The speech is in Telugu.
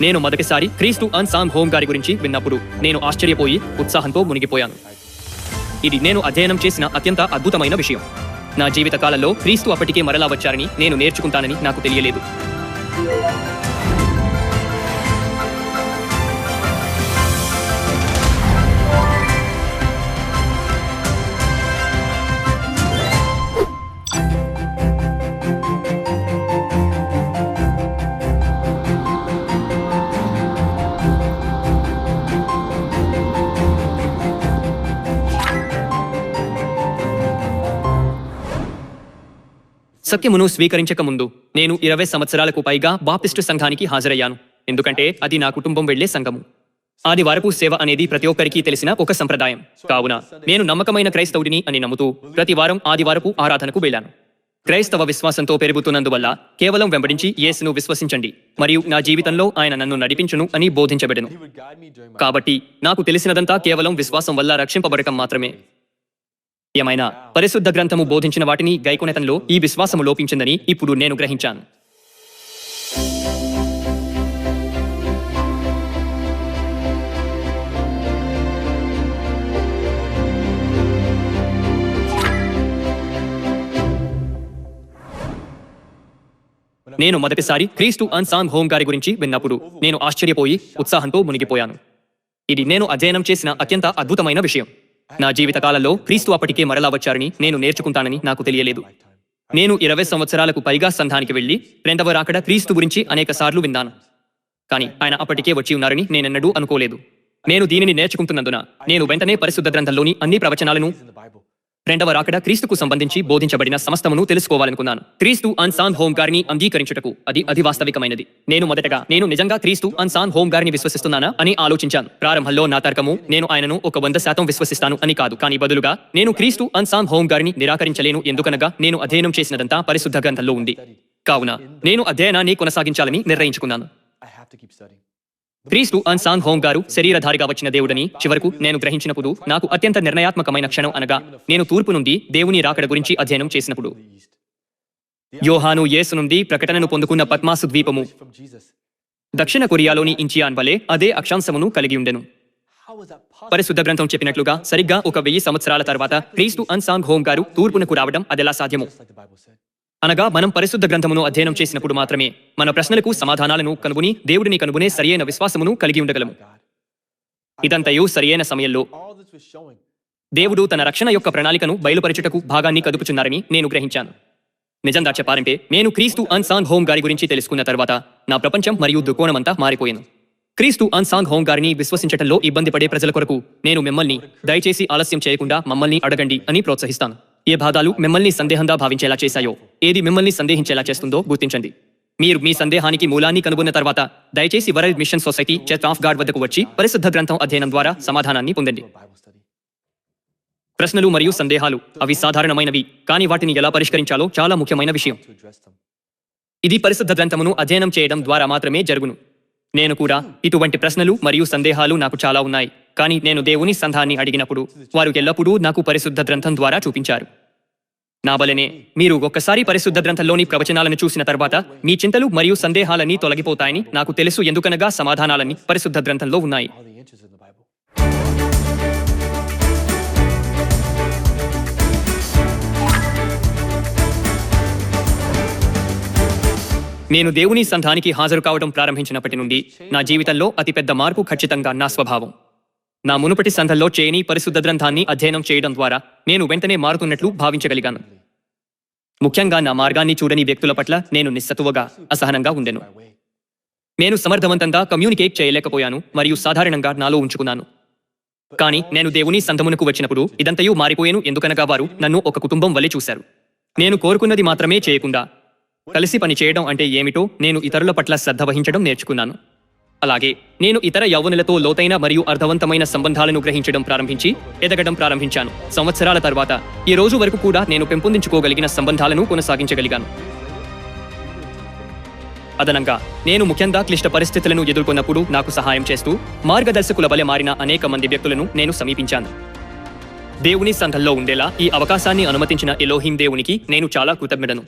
నేను మొదటిసారి క్రీస్తు అన్సాంగ్ హోమ్ గారి గురించి విన్నప్పుడు నేను ఆశ్చర్యపోయి ఉత్సాహంతో మునిగిపోయాను. ఇది నేను అధ్యయనం చేసిన అత్యంత అద్భుతమైన విషయం. నా జీవిత కాలంలో క్రీస్తు అప్పటికే మరలా వచ్చారని నేను నేర్చుకుంటానని నాకు తెలియలేదు. సత్యమును స్వీకరించక ముందు నేను ఇరవై సంవత్సరాలకు పైగా బాప్టిస్టు సంఘానికి హాజరయ్యాను. ఎందుకంటే అది నా కుటుంబం వెళ్ళే సంఘము. ఆదివారపు సేవ అనేది ప్రతి ఒక్కరికి తెలిసిన ఒక సంప్రదాయం. కావున నేను నమ్మకమైన క్రైస్తవుడిని అని నమ్ముతూ ప్రతి వారం ఆదివారపు ఆరాధనకు వెళ్ళాను. క్రైస్తవ విశ్వాసంతో పెరుగుతున్నందువల్ల కేవలం వెంబడించి యేసును విశ్వసించండి. మరియు నా జీవితంలో ఆయన నన్ను నడిపించును అని బోధించబడెను. కాబట్టి నాకు తెలిసినదంతా కేవలం విశ్వాసం వల్ల రక్షింపబడటం మాత్రమే. ఏమైనా పరిశుద్ధ గ్రంథము బోధించిన వాటిని గైకొనెతంలో ఈ విశ్వాసము లోపించిందని ఇప్పుడు నేను గ్రహించాను. నేను మొదటిసారి క్రీస్తు అన్సాంగ్ హోమ్ గారి గురించి విన్నప్పుడు నేను ఆశ్చర్యపోయి ఉత్సాహంతో మునిగిపోయాను. ఇది నేను అధ్యయనం చేసిన అత్యంత అద్భుతమైన విషయం. నా జీవిత కాలంలో క్రీస్తు అప్పటికే మరలా వచ్చారని నేను నేర్చుకుంటానని నాకు తెలియలేదు నేను ఇరవై సంవత్సరాలకు పైగా సంఘానికి వెళ్ళి రెండవ రాకడ క్రీస్తు గురించి అనేక సార్లు విన్నాను కానీ ఆయన అప్పటికే వచ్చి ఉన్నారని నేనెన్నడూ అనుకోలేదు నేను దీనిని నేర్చుకుంటున్నందున నేను వెంటనే పరిశుద్ధ గ్రంథంలోని అన్ని ప్రవచనాలను. రెండవ రాకడ క్రీస్తుకు సంబంధించి బోధించబడిన సమస్తమును తెలుసుకోవాలనుకున్నాను. క్రీస్తు అన్సాన్ హోమ్ గారిని అంగీకరించుటకు అది అది వాస్తవికమైనది. నేను మొదటగా నేను నిజంగా క్రీస్తు అన్సాన్ హోమ్ గారిని విశ్వసిస్తున్నానా అని ఆలోచించాను. ప్రారంభంలో నా తర్కము నేను ఆయనను ఒక వంద శాతం విశ్వసిస్తాను అని కాదు. కానీ బదులుగా నేను క్రీస్తు అన్సాన్ హోమ్ గారిని నిరాకరించలేను. ఎందుకనగా నేను అధ్యయనం చేసినదంతా పరిశుద్ధ గ్రంథంలో ఉంది. కావున నేను అధ్యయనాన్ని కొనసాగించాలని నిర్ణయించుకున్నాను. క్రీస్తు అన్సాన్ హోమ్ గారు శరీరధారిగా వచ్చిన దేవుడని చివరకు నేను గ్రహించినప్పుడు నాకు అత్యంత నిర్ణయాత్మకమైన క్షణం అనగా నేను తూర్పు నుండి దేవుని రాకడ గురించి అధ్యయనం చేసినప్పుడు. యోహాను యేసు నుండి ప్రకటనను పొందుకున్న పద్మాసు ద్వీపము. దక్షిణ కొరియాలోని ఇంచియాన్ వలె అదే అక్షాంశమును కలిగి ఉండెను. పరిశుద్ధ గ్రంథం చెప్పినట్లుగా సరిగ్గా ఒక వెయ్యి సంవత్సరాల తర్వాత క్రీస్తు అన్సాంగ్ హోమ్ గారు తూర్పునకు రావడం అదెలా సాధ్యము? అనగా మనం పరిశుద్ధ గ్రంథమును అధ్యయనం చేసినప్పుడు మాత్రమే మన ప్రశ్నలకు సమాధానాలను కనుగొని దేవుడిని కనుగొనే సరియైన విశ్వాసమును కలిగి ఉండగలము. ఇదంతయు సరియైన సమయంలో దేవుడు తన రక్షణ యొక్క ప్రణాళికను బయలుపరచుటకు భాగాన్ని కదుపుచున్నారని నేను గ్రహించాను. నిజంగా చెప్పాలంటే నేను క్రీస్తు అన్సాంగ్ హోమ్ గారి గురించి తెలుసుకున్న తర్వాత నా ప్రపంచం మరియు దుకోణమంతా మారిపోయాను. క్రీస్తు అన్సాంగ్ హోమ్ గారిని విశ్వసించటంలో ఇబ్బంది పడే ప్రజల కొరకు నేను మిమ్మల్ని దయచేసి ఆలస్యం చేయకుండా మమ్మల్ని అడగండి అని ప్రోత్సహిస్తాను. ఏ బాధాలు మిమ్మల్ని సందేహంగా భావించేలా చేశాయో ఏది మిమ్మల్ని సందేహించేలా చేస్తుందో గుర్తించండి. మీరు మీ సందేహానికి మూలాన్ని కనుగొన్న తర్వాత దయచేసి World Mission Society Church of God వద్దకు వచ్చి పరిశుద్ధ గ్రంథం అధ్యయనం ద్వారా సమాధానాన్ని పొందండి. ప్రశ్నలు మరియు సందేహాలు అవి సాధారణమైనవి కానీ వాటిని ఎలా పరిష్కరించాలో చాలా ముఖ్యమైన విషయం. ఇది పరిశుద్ధ గ్రంథమును అధ్యయనం చేయడం ద్వారా మాత్రమే జరుగును. నేను కూడా ఇటువంటి ప్రశ్నలు మరియు సందేహాలు నాకు చాలా ఉన్నాయి. కానీ నేను దేవుని సంధాన్ని అడిగినప్పుడు వారు ఎల్లప్పుడూ నాకు పరిశుద్ధ గ్రంథం ద్వారా చూపించారు. నా వలనే మీరు ఒక్కసారి పరిశుద్ధ గ్రంథంలోని ప్రవచనాలను చూసిన తర్వాత మీ చింతలు మరియు సందేహాలన్నీ తొలగిపోతాయని నాకు తెలుసు. ఎందుకనగా సమాధానాలన్నీ పరిశుద్ధ గ్రంథంలో ఉన్నాయి. నేను దేవుని సంధానికి హాజరు కావడం ప్రారంభించినప్పటి నుండి నా జీవితంలో అతిపెద్ద మార్పు ఖచ్చితంగా నా స్వభావం. నా మునుపటి సంఘంలో చేయని పరిశుద్ధ గ్రంథాన్ని అధ్యయనం చేయడం ద్వారా నేను వెంటనే మారుతున్నట్లు భావించగలిగాను. ముఖ్యంగా నా మార్గాన్ని చూడని వ్యక్తుల పట్ల నేను నిస్సత్తువగా అసహనంగా ఉండెను. నేను సమర్థవంతంగా కమ్యూనికేట్ చేయలేకపోయాను మరియు సాధారణంగా నాలో ఉంచుకున్నాను. కానీ నేను దేవుని సంధమునకు వచ్చినప్పుడు ఇదంతయు మారిపోయాను ఎందుకనగా వారు నన్ను ఒక కుటుంబం వలె చూశారు. నేను కోరుకున్నది మాత్రమే చేయకుండా కలిసి పని చేయడం అంటే ఏమిటో నేను ఇతరుల పట్ల శ్రద్ధ వహించడం నేర్చుకున్నాను. అలాగే నేను ఇతర యౌవనులతో లోతైన మరియు అర్థవంతమైన సంబంధాలను గ్రహించడం ప్రారంభించి ఎదగడం ప్రారంభించాను. సంవత్సరాల తర్వాత ఈ రోజు వరకు కూడా నేను పెంపొందించుకోగలిగిన సంబంధాలను కొనసాగించగలిగాను. అదనంగా నేను ముఖ్యంగా క్లిష్ట పరిస్థితులను ఎదుర్కొన్నప్పుడు నాకు సహాయం చేస్తూ మార్గదర్శకుల వలె మారిన అనేక మంది వ్యక్తులను నేను సమీపించాను. దేవుని సంఘంలో ఉండేలా ఈ అవకాశాన్ని అనుమతించిన ఎలోహిం దేవునికి నేను చాలా కృతజ్ఞడను.